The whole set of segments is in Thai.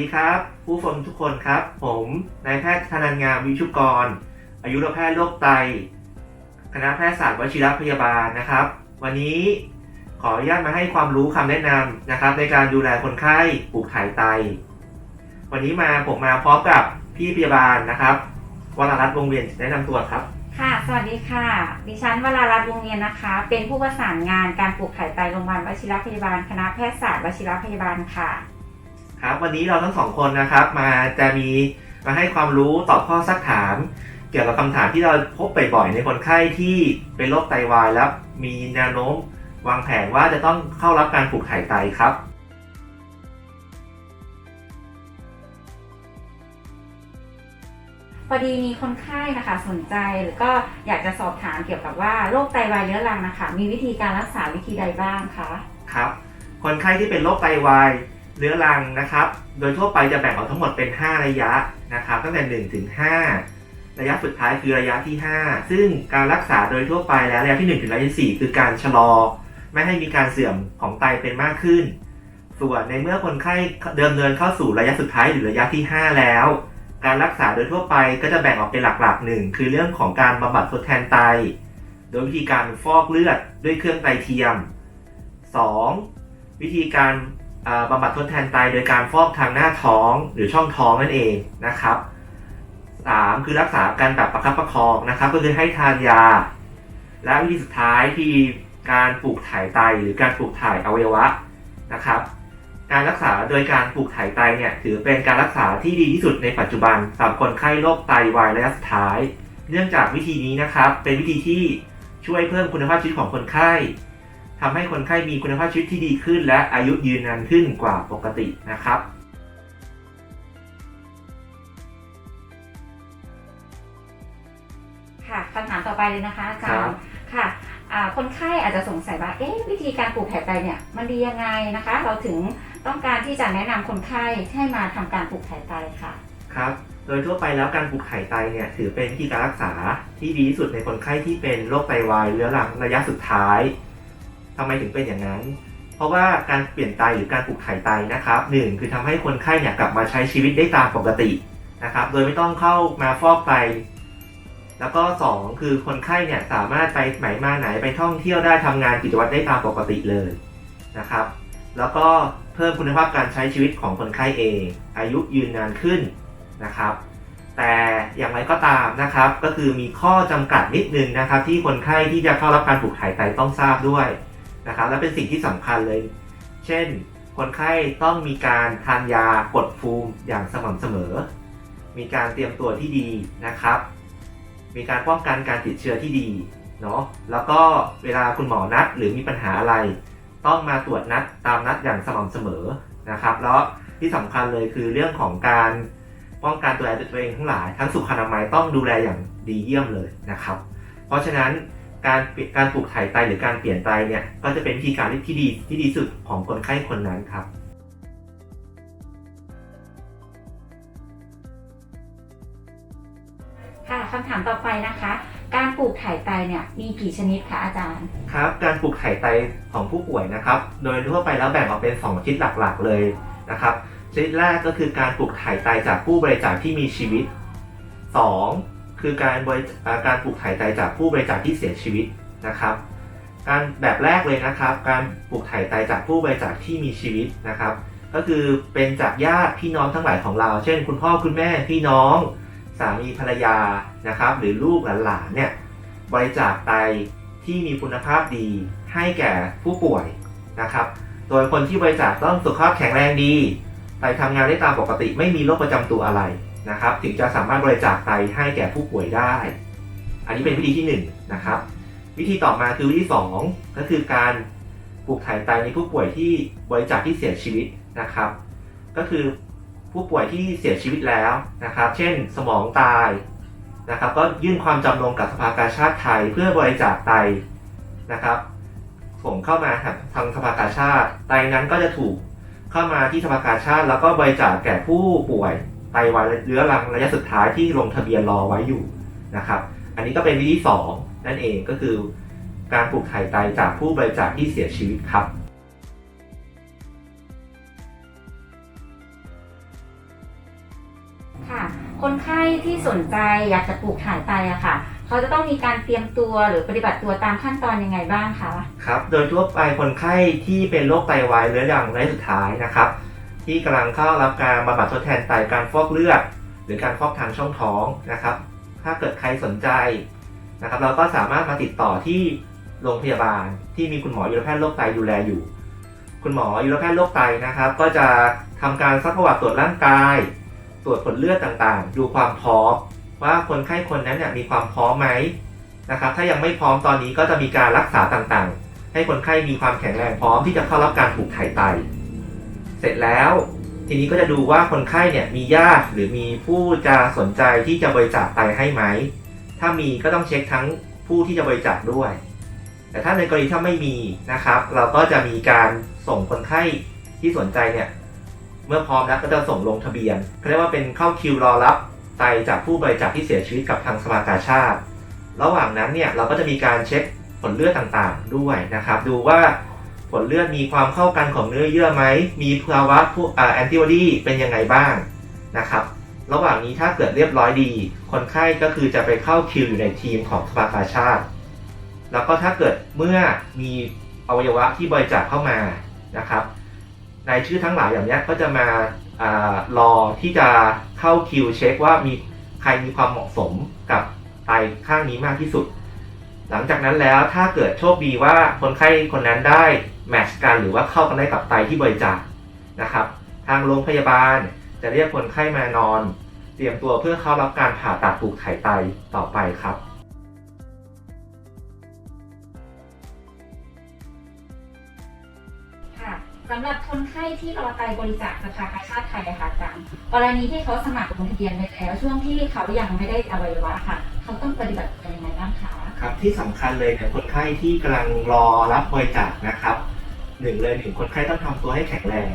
ดีครับ ผู้ชมทุกคนครับ ผมนายแพทย์ธนันงามวิชุกร อายุรแพทย์โรคไต คณะแพทยศาสตร์วชิรพยาบาลนะครับ วันนี้ขออนุญาตมาให้ความรู้คำแนะนำนะครับ ในการดูแลคนไข้ปลูกถ่ายไต วันนี้มาผมมาพร้อมกับพี่พยาบาลนะครับวรารัตน์วงเวียนแนะนำตัวครับ ค่ะ สวัสดีค่ะ ดิฉันวรารัตน์วงเวียนนะคะ เป็นผู้ประสานงานการปลูกถ่ายไตโรงพยาบาลวชิรพยาบาล คณะแพทยศาสตร์วชิรพยาบาลค่ะ ครับ วันนี้เราทั้งสองคนนะครับ มาจะมีมาให้ความรู้ตอบข้อซักถาม เกี่ยวกับคำถามที่เราพบบ่อยๆในคนไข้ที่เป็นโรคไตวายแล้วมีแนวโน้มวางแผนว่าจะต้องเข้ารับการปลูกถ่ายไตครับพอดีมีคนไข้นะคะสนใจหรือก็อยากจะสอบถามเกี่ยวกับว่าโรคไตวายเรื้อรังนะคะมีวิธีการรักษาวิธีใดบ้างคะครับ คนไข้ที่เป็นโรคไตวาย เรื้อรังนะครับ โดยทั่วไปจะแบ่งออกทั้งหมดเป็น 5 ระยะนะครับ ตั้งแต่1ถึง5ระยะสุดท้ายคือระยะที่ 5 ซึ่งการรักษาโดยทั่วไปแล้วระยะที่ 1 ถึงระยะที่ 4 คือการชะลอ ไม่ให้มีการเสื่อมของไตเป็นมากขึ้น ส่วนในเมื่อคนไข้เดิมเนินเข้าสู่ระยะสุดท้ายหรือระยะที่ 5 แล้ว การรักษาโดยทั่วไปก็จะแบ่งออกเป็นหลักๆหนึ่งคือเรื่องของการบำบัดทดแทนไต โดยวิธีการฟอกเลือดด้วยเครื่องไตเทียม 2. วิธีการ บำบัดทดแทนไตโดยการฟอกทางหน้าท้องหรือช่องท้องนั่นเองนะครับ 3. คือรักษาการแบบประคับประคองนะครับ ก็คือให้ทานยา และวิธีสุดท้ายที่การปลูกถ่ายไตหรือการปลูกถ่ายอวัยวะนะครับ การรักษาโดยการปลูกถ่ายไตเนี่ยถือเป็นการรักษาที่ดีที่สุดในปัจจุบันสำหรับคนไข้โรคไตวายระยะสุดท้าย เนื่องจากวิธีนี้นะครับ เป็นวิธีที่ช่วยเพิ่มคุณภาพชีวิตของคนไข้ ทำให้คนไข้มีคุณภาพชีวิตที่ดีขึ้น และอายุยืนนานขึ้นกว่าปกตินะครับค่ะคำถามต่อไปเลยนะคะอาจาครัรบย์ค่ะอ่าคนไข้อาจจะสงสัยว่าเอ๊ะวิธีการปลูกถ่ายไตเนี่ยมันดียังไงนะคะ เราถึงต้องการที่จะแนะนำคนไข้ให้มาทำการปลูกถ่ายไตค่ะครับโดยทั่วไปแล้วการปลูกถ่ายไตเนี่ยถือเป็นวิธีการรักษาที่ดีที่สุดในคนไข้ที่เป็นโรคไตวายเรื้อรังระยะสุดท้าย ทำไมถึงเป็นอย่างนั้น เพราะว่าการเปลี่ยนไตหรือการปลูกถ่ายไตนะครับหนึ่งคือทำให้คนไข้เนี่ยกลับมาใช้ชีวิตได้ตามปกตินะครับ โดยไม่ต้องเข้ามาฟอกไตแล้วก็สองคือคนไข้เนี่ยสามารถไปไหนมาไหนไปท่องเที่ยวได้ทำงานกิจวัตรได้ตามปกติเลยนะครับ แล้วก็เพิ่มคุณภาพการใช้ชีวิตของคนไข้เอง อายุยืนนานขึ้นนะครับ แต่อย่างไรก็ตามนะครับ ก็คือมีข้อจำกัดนิดนึงนะครับ ที่คนไข้ที่จะเข้ารับการปลูกถ่ายไตต้องทราบด้วย นะครับและเป็นสิ่งที่สำคัญเลย เช่น คนไข้ต้องมีการทานยากดภูมิอย่างสม่ำเสมอ มีการเตรียมตัวที่ดีนะครับ มีการป้องกันการติดเชื้อที่ดีเนาะแล้วก็เวลาคุณหมอนัดหรือมีปัญหาอะไร ต้องมาตรวจนัดตามนัดอย่างสม่ำเสมอนะครับ แล้วที่สำคัญเลยคือเรื่องของการป้องกันตัวเองตัวเองทั้งหลายทั้งสุขอนามัยต้องดูแลอย่างดีเยี่ยมเลยนะครับ เพราะฉะนั้น การเปลี่ยนการปลูกถ่ายไตหรือการเปลี่ยนไตเนี่ยก็จะเป็นวิธีการที่ดีที่ดีสุดของคนไข้คนนั้นครับค่ะคำถามต่อไปนะคะ การปลูกถ่ายไตเนี่ยมีกี่ชนิดคะอาจารย์ ครับ การปลูกถ่ายไตของผู้ป่วยนะครับ โดยทั่วไปแล้วแบ่งออกเป็น 2ชนิดหลักๆเลยนะครับชนิดแรกก็คือการปลูกถ่ายไตจากผู้บริจาคที่มีชีวิต 2. คือการบริการปลูกถ่ายไตจากผู้บริจาคที่เสียชีวิตนะครับ การแบบแรกเลยนะครับ การปลูกถ่ายไตจากผู้บริจาคที่มีชีวิตนะครับ ก็คือเป็นจากญาติพี่น้องทั้งหลายของเรา เช่น คุณพ่อคุณแม่พี่น้องสามีภรรยานะครับ หรือลูกหลานเนี่ยบริจาคไตที่มีคุณภาพดีให้แก่ผู้ป่วยนะครับ โดยคนที่บริจาคต้องสุขภาพแข็งแรงดีไปทำงานได้ตามปกติไม่มีโรคประจำตัวอะไร นะครับถึงจะสามารถบริจาคไตให้แก่ผู้ป่วยได้ อันนี้เป็นวิธีที่หนึ่งนะครับวิธีต่อมาคือวิธีสองก็คือการปลูกถ่ายไตในผู้ป่วยที่บริจาคที่เสียชีวิตนะครับ ก็คือผู้ป่วยที่เสียชีวิตแล้วนะครับ เช่นสมองตายนะครับ ก็ยื่นความจำนงกับสภากาชาติไทยเพื่อบริจาคไตนะครับส่งเข้ามาทางสภากาชาติไตนั้นก็จะถูกเข้ามาที่สภากาชาติ แล้วก็บริจาคแก่ผู้ป่วย ไตวายเรื้อรังระยะสุดท้ายที่ลงทะเบียนรอไว้อยู่นะครับ อันนี้ก็เป็นวิธีสองนั่นเองก็คือ การปลูกถ่ายไตจากผู้บริจาคที่เสียชีวิตครับที่สนใจอยากจะปลูกถ่ายไตอะค่ะ เขาจะต้องมีการเตรียมตัวหรือปฏิบัติตัวตามขั้นตอนยังไงบ้างคะ ครับ โดยทั่วไปคนไข้ที่เป็นโรคไตวายเรื้อรังระยะสุดท้ายนะครับ ที่กำลังเข้ารับการบำบัดทดแทนไตการฟอกเลือด หรือการฟอกทางช่องท้องนะครับ ถ้าเกิดใครสนใจนะครับ เราก็สามารถมาติดต่อที่โรงพยาบาลที่มีคุณหมอยุรแพทย์โรคไตดูแลอยู่ คุณหมอยุรแพทย์โรคไตนะครับ ก็จะทำการซักประวัติตรวจร่างกาย ตรวจผลเลือดต่างๆ ดูความพร้อมว่าคนไข้คนนั้นเนี่ยมีความพร้อมไหมนะครับ ถ้ายังไม่พร้อมตอนนี้ก็จะมีการรักษาต่างๆ ให้คนไข้มีความแข็งแรงพร้อมที่จะเข้ารับการปลูกถ่ายไต เสร็จแล้ว ทีนี้ก็จะดูว่าคนไข้เนี่ยมีญาติหรือมีผู้จะสนใจที่จะบริจาคไตให้ไหม ถ้ามีก็ต้องเช็คทั้งผู้ที่จะบริจาคด้วย แต่ถ้าในกรณีถ้าไม่มีนะครับ เราก็จะมีการส่งคนไข้ที่สนใจเนี่ยเมื่อพร้อมแล้วก็จะส่งลงทะเบียนเขาเรียกว่าเป็นเข้าคิวรอรับไตจากผู้บริจาคที่เสียชีวิตกับทางสภากาชาติ ระหว่างนั้นเนี่ยเราก็จะมีการเช็คผลเลือดต่างๆด้วยนะครับ ดูว่า ผลเลือดมีความเข้ากันของเนื้อเยื่อไหม มีภาวะผู้แอนติบอดีเป็นยังไงบ้างนะครับ ระหว่างนี้ถ้าเกิดเรียบร้อยดี คนไข้ก็คือจะไปเข้าคิวอยู่ในทีมของสภากาชาติ แล้วก็ถ้าเกิดเมื่อมีอวัยวะที่บริจาคเข้ามานะครับรายชื่อทั้งหลายอย่างนี้ก็จะมาอารอที่จะเข้าคิวเช็คว่ามีใครมีความเหมาะสมกับไตข้างนี้มากที่สุด หลังจากนั้นแล้วถ้าเกิดโชคดีว่าคนไข้คนนั้นได้ แมทช์กันหรือว่าเข้ากันได้กับไตที่บริจาคนะครับ ทางโรงพยาบาลจะเรียกคนไข้มานอน เตรียมตัวเพื่อเข้ารับการผ่าตัดปลูกถ่ายไตต่อไปครับค่ะสำหรับคนไข้ที่รอไตบริจาคสภากาชาติไทยค่ะอาจารย์กรณีที่เขาสมัครลงทะเบียนไปแล้วช่วงที่เขายังไม่ได้อวัยวะค่ะ เขาต้องปฏิบัติตัวยังไงบ้างคะครับที่สำคัญเลยเนี่ยคนไข้ที่กำลังรอรับบริจาคนะครับ หนึ่งเลยหนึ่งคนไข้ต้องทำตัวให้แข็งแรง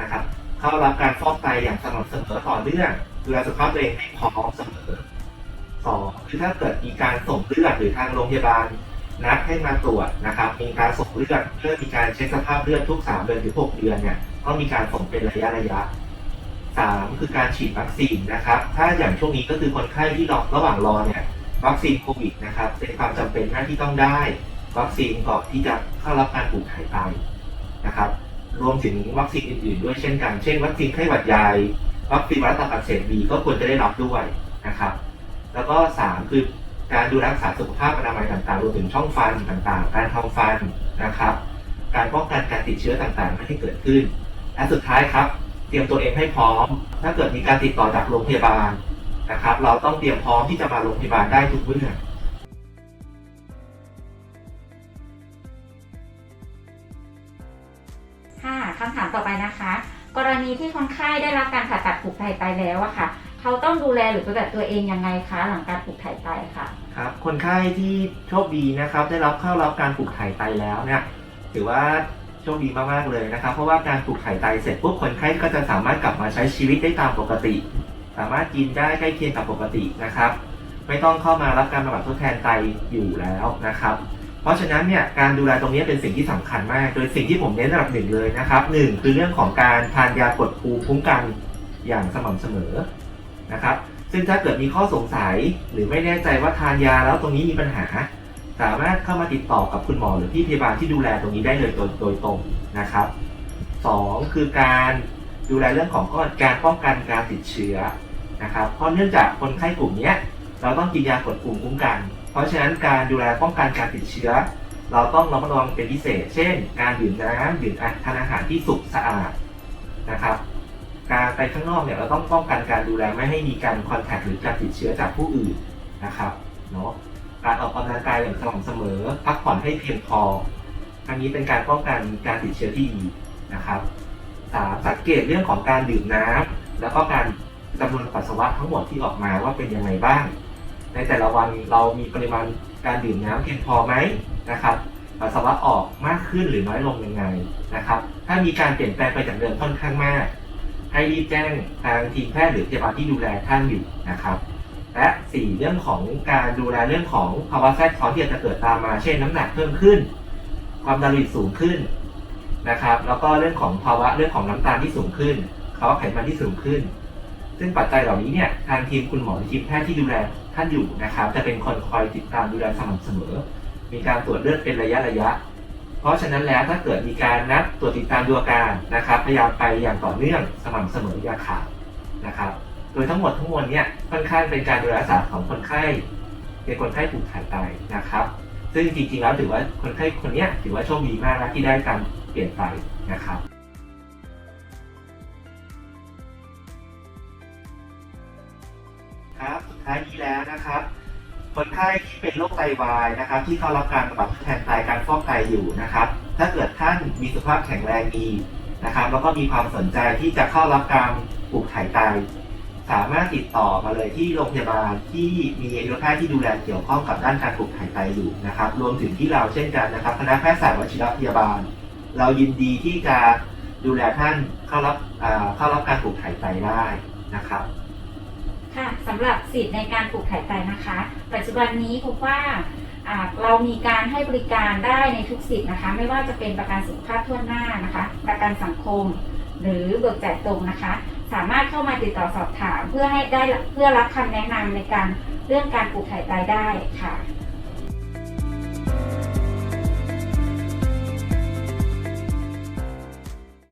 นะครับ เข้ารับการฟอกไตอย่างสม่ำเสมอต่อเนื่องดูแลสุขภาพตัวเองให้พร้อมเสมอสองคือถ้าเกิดมีการส่งเลือดหรือทางโรงพยาบาลนัดให้มาตรวจนะครับ มีการส่งเลือดเพื่อมีการเช็คสภาพเลือดทุก 3 เดือนถึง6เดือนเนี่ยต้องมีการส่งเป็นระยะระยะสามคือการฉีดวัคซีนนะครับ ถ้าอย่างช่วงนี้ก็คือคนไข้ที่รอระหว่างรอเนี่ยวัคซีนโควิดนะครับเป็นความจำเป็นหน้าที่ต้องได้ วัคซีนก่อนที่จะเข้ารับการปลูกถ่ายไตนะครับ รวมถึงวัคซีนอื่นๆ ด้วยเช่นกัน เช่น วัคซีนไข้หวัดใหญ่วัคซีนวรัสตับอักเสบบีก็ควรจะได้รับด้วยนะครับ แล้วก็สามคือการดูแลรักษาสุขภาพอนามัยต่างๆรวมถึงช่องฟันต่างๆ การทำฟันนะครับ การป้องกันการติดเชื้อต่างๆไม่ให้เกิดขึ้น และสุดท้ายครับ เตรียมตัวเองให้พร้อม ถ้าเกิดมีการติดต่อจากโรงพยาบาลนะครับ เราต้องเตรียมพร้อมที่จะมาโรงพยาบาลได้ทุกเมื่อ คำถามต่อไปนะคะ กรณีที่คนไข้ได้รับการผ่าตัดปลูกถ่ายไตแล้วอะค่ะ เขาต้องดูแลหรือปฏิบัติตัวเองยังไงคะ หลังการปลูกถ่ายไตค่ะ ครับคนไข้ที่โชคดีนะครับ ได้รับเข้ารับการปลูกถ่ไตแล้วเนี่ยถือว่าโชคดีมากๆเลยนะครับ เพราะว่าการปลูกถ่ไตเสร็จปุ๊บคนไข้ก็จะสามารถกลับมาใช้ชีวิตได้ตามปกติ สามารถกินได้ใกล้เคียงกับปกตินะครับ ไม่ต้องเข้ามารับการบำบัดทดแทนไตอยู่แล้วนะครับ เพราะฉะนั้นเนี่ยการดูแลตรงนี้เป็นสิ่งที่สำคัญมาก โดยสิ่งที่ผมเน้นระดับหนึ่งเลยนะครับหนึ่งคือเรื่องของการทานยากดภูมิคุ้มกันอย่างสม่ำเสมอนะครับ ซึ่งถ้าเกิดมีข้อสงสัยหรือไม่แน่ใจว่าทานยาแล้วตรงนี้มีปัญหา สามารถเข้ามาติดต่อกับคุณหมอหรือพี่พยาบาลที่ดูแลตรงนี้ได้เลยโดยโดยตรงนะครับสองคือการดูแลเรื่องของการป้องกันการติดเชื้อนะครับ เพราะเนื่องจากคนไข้กลุ่มนี้เราต้องกินยากดภูมิคุ้มกัน เพราะฉะนั้นการดูแลป้องกันการติดเชื้อ เราต้องระมัดระวังเป็นพิเศษ เช่น การดื่มน้ำดื่มทานอาหารที่สุกสะอาดนะครับ การไปข้างนอกเนี่ยเราต้องป้องกันการดูแลไม่ให้มีการคอนแทคหรือการติดเชื้อจากผู้อื่นนะครับเนาะการออกกำลังกายอย่างสม่ำเสมอ พักผ่อนให้เพียงพออันนี้เป็นการป้องกันการติดเชื้อที่ดีนะครับสามสังเกตเรื่องของการดื่มน้ำแล้วก็การจำนวนปัสสาวะทั้งหมดที่ออกมาว่าเป็นยังไงบ้าง ในแต่ละวันเรามีปริมาณการดื่มน้ำเพียงพอไหมนะครับปัสสาวะออกมากขึ้นหรือน้อยลงยังไงนะครับ ถ้ามีการเปลี่ยนแปลงไปจากเดิมค่อนข้างมาก ให้รีบแจ้งทางทีมแพทย์หรือพยาบาลที่ดูแลท่านอยู่นะครับ และสี่เรื่องของการดูแลเรื่องของภาวะแทรกซ้อนที่อาจจะเกิดตามมา เช่นน้ำหนักเพิ่มขึ้น ความดันโลหิตสูงขึ้นนะครับ แล้วก็เรื่องของภาวะเรื่องของน้ำตาลที่สูงขึ้นภาวะไขมันที่สูงขึ้น ซึ่งปัจจัยเหล่านี้เนี่ยทางทีมคุณหมอทีมแพทย์ที่ดูแลท่านอยู่นะครับ จะเป็นคนคอยติดตามดูแลสม่ำเสมอ มีการตรวจเลือดเป็นระยะระยะ เพราะฉะนั้นแล้วถ้าเกิดมีการนัดตรวจติดตามดูอาการนะครับ พยายามไปอย่างต่อเนื่องสม่ำเสมออย่าขาดนะครับ โดยทั้งหมดทั้งมวลเนี่ยค่อนข้างเป็นการดูแลรักษาของคนไข้เป็นคนไข้ผูกถ่ายไตนะครับ ซึ่งจริงๆแล้วถือว่าคนไข้คนนี้ถือว่าโชคดีมากนะที่ได้การเปลี่ยนไตนะครับ คนไข้ที่เป็นโรคไตวายนะครับที่เข้ารับการบำบัดทดแทนไตการฟอกไตอยู่นะครับ ถ้าเกิดท่านมีสุขภาพแข็งแรงดีนะครับ แล้วก็มีความสนใจที่จะเข้ารับการปลูกถ่ายไต สามารถติดต่อมาเลยที่โรงพยาบาลที่มีอายุแพทย์ที่ดูแลเกี่ยวข้องกับด้านการปลูกถ่ายไตอยู่นะครับ รวมถึงที่เราเช่นกันนะครับคณะแพทยศาสตร์วชิรพยาบาล เรายินดีที่จะดูแลท่านเข้ารับเข้ารับการปลูกถ่ายไตได้นะครับ ค่ะสำหรับสิทธิ์ในการปลูกถ่ายไตนะคะ ปัจจุบันนี้พบว่าเรามีการให้บริการได้ในทุกสิทธิ์นะคะ ไม่ว่าจะเป็นประกันสุขภาพทั่วหน้านะคะ ประกันสังคม หรือเบิกจ่ายตรงนะคะ สามารถเข้ามาติดต่อสอบถาม เพื่อให้ได้เพื่อรับคำแนะนำในการเรื่องการปลูกถ่ายไตได้ค่ะ